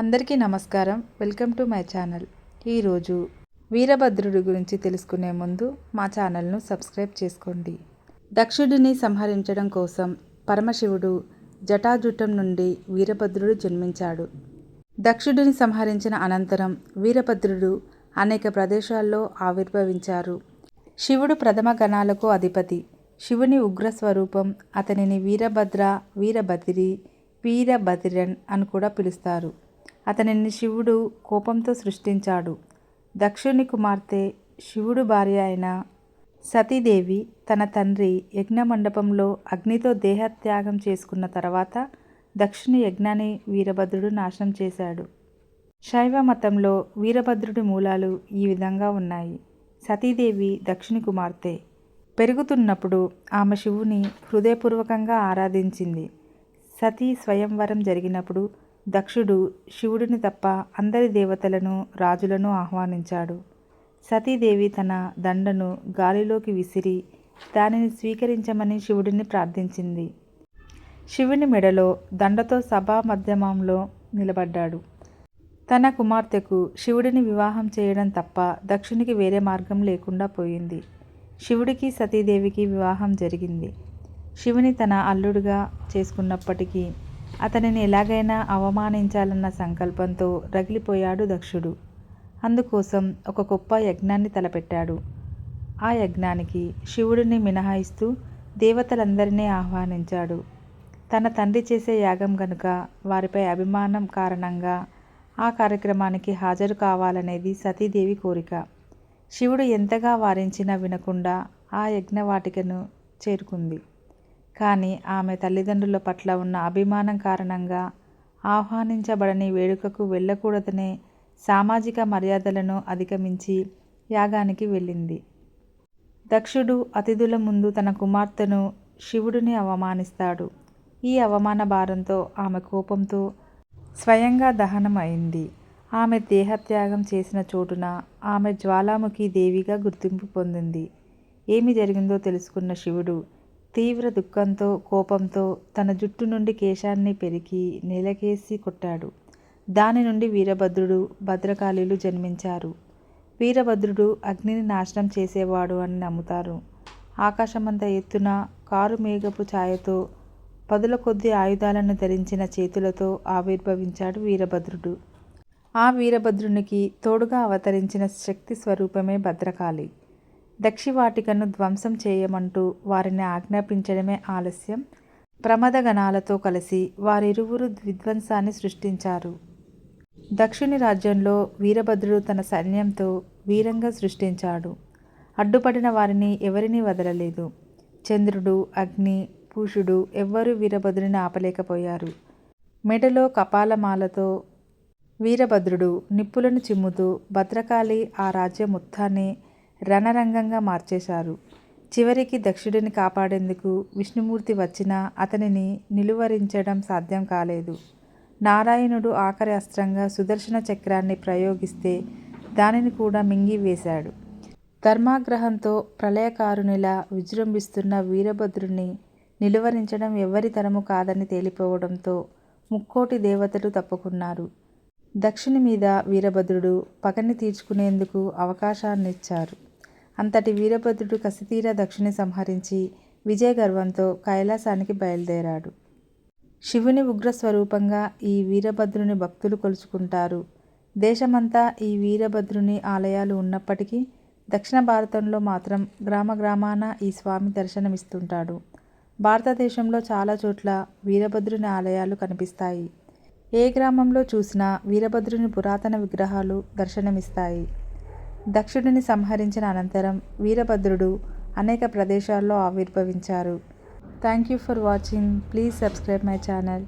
అందరికీ నమస్కారం. Welcome to my channel. ఈరోజు వీరభద్రుడి గురించి తెలుసుకునే ముందు మా ఛానల్ను సబ్స్క్రైబ్ చేసుకోండి. దక్షుడిని సంహరించడం కోసం పరమశివుడు జటాజుటం నుండి వీరభద్రుడు జన్మించాడు. దక్షుడిని సంహరించిన అనంతరం వీరభద్రుడు అనేక ప్రదేశాల్లో ఆవిర్భవించారు. శివుడు ప్రథమ గణాలకు అధిపతి. శివుని ఉగ్ర స్వరూపం అతనిని వీరభద్ర వీరభద్రి వీరభద్రన్ అని కూడా పిలుస్తారు. అతనిని శివుడు కోపంతో సృష్టించాడు. దక్షుని కుమార్తె శివుడు భార్య అయిన సతీదేవి తన తండ్రి యజ్ఞ మండపంలో అగ్నితో దేహత్యాగం చేసుకున్న తర్వాత దక్షుని యజ్ఞాన్ని వీరభద్రుడు నాశనం చేశాడు. శైవ మతంలో వీరభద్రుడి మూలాలు ఈ విధంగా ఉన్నాయి. సతీదేవి దక్షిణి కుమార్తె. పెరుగుతున్నప్పుడు ఆమె శివుని హృదయపూర్వకంగా ఆరాధించింది. సతీ స్వయంవరం జరిగినప్పుడు దక్షుడు శివుడిని తప్ప అందరి దేవతలను రాజులను ఆహ్వానించాడు. సతీదేవి తన దండను గాలిలోకి విసిరి దానిని స్వీకరించమని శివుడిని ప్రార్థించింది. శివుని మెడలో దండతో సభా మధ్యమంలో నిలబడ్డాడు. తన కుమార్తెకు శివుడిని వివాహం చేయడం తప్ప దక్షునికి వేరే మార్గం లేకుండా పోయింది. శివుడికి సతీదేవికి వివాహం జరిగింది. శివుని తన అల్లుడుగా చేసుకున్నప్పటికీ అతనిని ఎలాగైనా అవమానించాలన్న సంకల్పంతో రగిలిపోయాడు దక్షుడు. అందుకోసం ఒక గొప్ప యజ్ఞాన్ని తలపెట్టాడు. ఆ యజ్ఞానికి శివుడిని మినహాయిస్తూ దేవతలందరినీ ఆహ్వానించాడు. తన తండ్రి చేసే యాగం గనుక వారిపై అభిమానం కారణంగా ఆ కార్యక్రమానికి హాజరు కావాలనేది సతీదేవి కోరిక. శివుడు ఎంతగా వారించినా వినకుండా ఆ యజ్ఞవాటికను చేరుకుంది. కానీ ఆమె తల్లిదండ్రుల పట్ల ఉన్న అభిమానం కారణంగా ఆహ్వానించబడని వేడుకకు వెళ్ళకూడదనే సామాజిక మర్యాదలను అధిగమించి యాగానికి వెళ్ళింది. దక్షుడు అతిథుల ముందు తన కుమార్తెను శివుడిని అవమానిస్తాడు. ఈ అవమాన భారంతో ఆమె కోపంతో స్వయంగా దహనం అయింది. ఆమె దేహత్యాగం చేసిన చోటున ఆమె జ్వాలాముఖి దేవిగా గుర్తింపు పొందింది. ఏమి జరిగిందో తెలుసుకున్న శివుడు తీవ్ర దుఃఖంతో కోపంతో తన జుట్టు నుండి కేశాన్ని పెరికి నేలకేసి కొట్టాడు. దాని నుండి వీరభద్రుడు భద్రకాళీలు జన్మించారు. వీరభద్రుడు అగ్నిని నాశనం చేసేవాడు అని నమ్ముతారు. ఆకాశమంత ఎత్తున కారు మేఘపు ఛాయతో పదుల కొద్ది ఆయుధాలను ధరించిన చేతులతో ఆవిర్భవించాడు వీరభద్రుడు. ఆ వీరభద్రునికి తోడుగా అవతరించిన శక్తి స్వరూపమే భద్రకాళి. దక్షివాటికను ధ్వంసం చేయమంటూ వారిని ఆజ్ఞాపించడమే ఆలస్యం. ప్రమదగణాలతో కలిసి వారిరువురు విధ్వంసాన్ని సృష్టించారు. దక్షిణి రాజ్యంలో వీరభద్రుడు తన సైన్యంతో వీరంగా సృష్టించాడు. అడ్డుపడిన వారిని ఎవరినీ వదలలేదు. చంద్రుడు అగ్ని పూషుడు ఎవ్వరూ వీరభద్రుని ఆపలేకపోయారు. మెడలో కపాలమాలతో వీరభద్రుడు నిప్పులను చిమ్ముతూ భద్రకాళి ఆ రాజ్యం మొత్తాన్ని రణరంగంగా మార్చేశారు. చివరికి దక్షుడిని కాపాడేందుకు విష్ణుమూర్తి వచ్చినా అతనిని నిలువరించడం సాధ్యం కాలేదు. నారాయణుడు ఆఖరి అస్త్రంగా సుదర్శన చక్రాన్ని ప్రయోగిస్తే దానిని కూడా మింగివేశాడు ధర్మాగ్రహంతో ప్రళయకారునిలా విజృంభిస్తున్న వీరభద్రుని నిలువరించడం ఎవరి తరము కాదని తేలిపోవడంతో ముక్కోటి దేవతలు తప్పుకున్నారు. దక్షిణి మీద వీరభద్రుడు పగని తీర్చుకునేందుకు అవకాశాన్నిచ్చారు. అంతటి వీరభద్రుడు కసితీర దక్షిణి సంహరించి విజయ గర్వంతో కైలాసానికి బయలుదేరాడు. శివుని ఉగ్ర స్వరూపంగా ఈ వీరభద్రుని భక్తులు కొలుచుకుంటారు. దేశమంతా ఈ వీరభద్రుని ఆలయాలు ఉన్నప్పటికీ దక్షిణ భారతంలో మాత్రం గ్రామ గ్రామాన ఈ స్వామి దర్శనమిస్తుంటాడు. భారతదేశంలో చాలా చోట్ల వీరభద్రుని ఆలయాలు కనిపిస్తాయి. ఏ గ్రామంలో చూసినా వీరభద్రుని పురాతన విగ్రహాలు దర్శనమిస్తాయి. దక్షుడిని సంహరించిన అనంతరం వీరభద్రుడు అనేక ప్రదేశాల్లో ఆవిర్భవించారు. Thank you for watching please subscribe my channel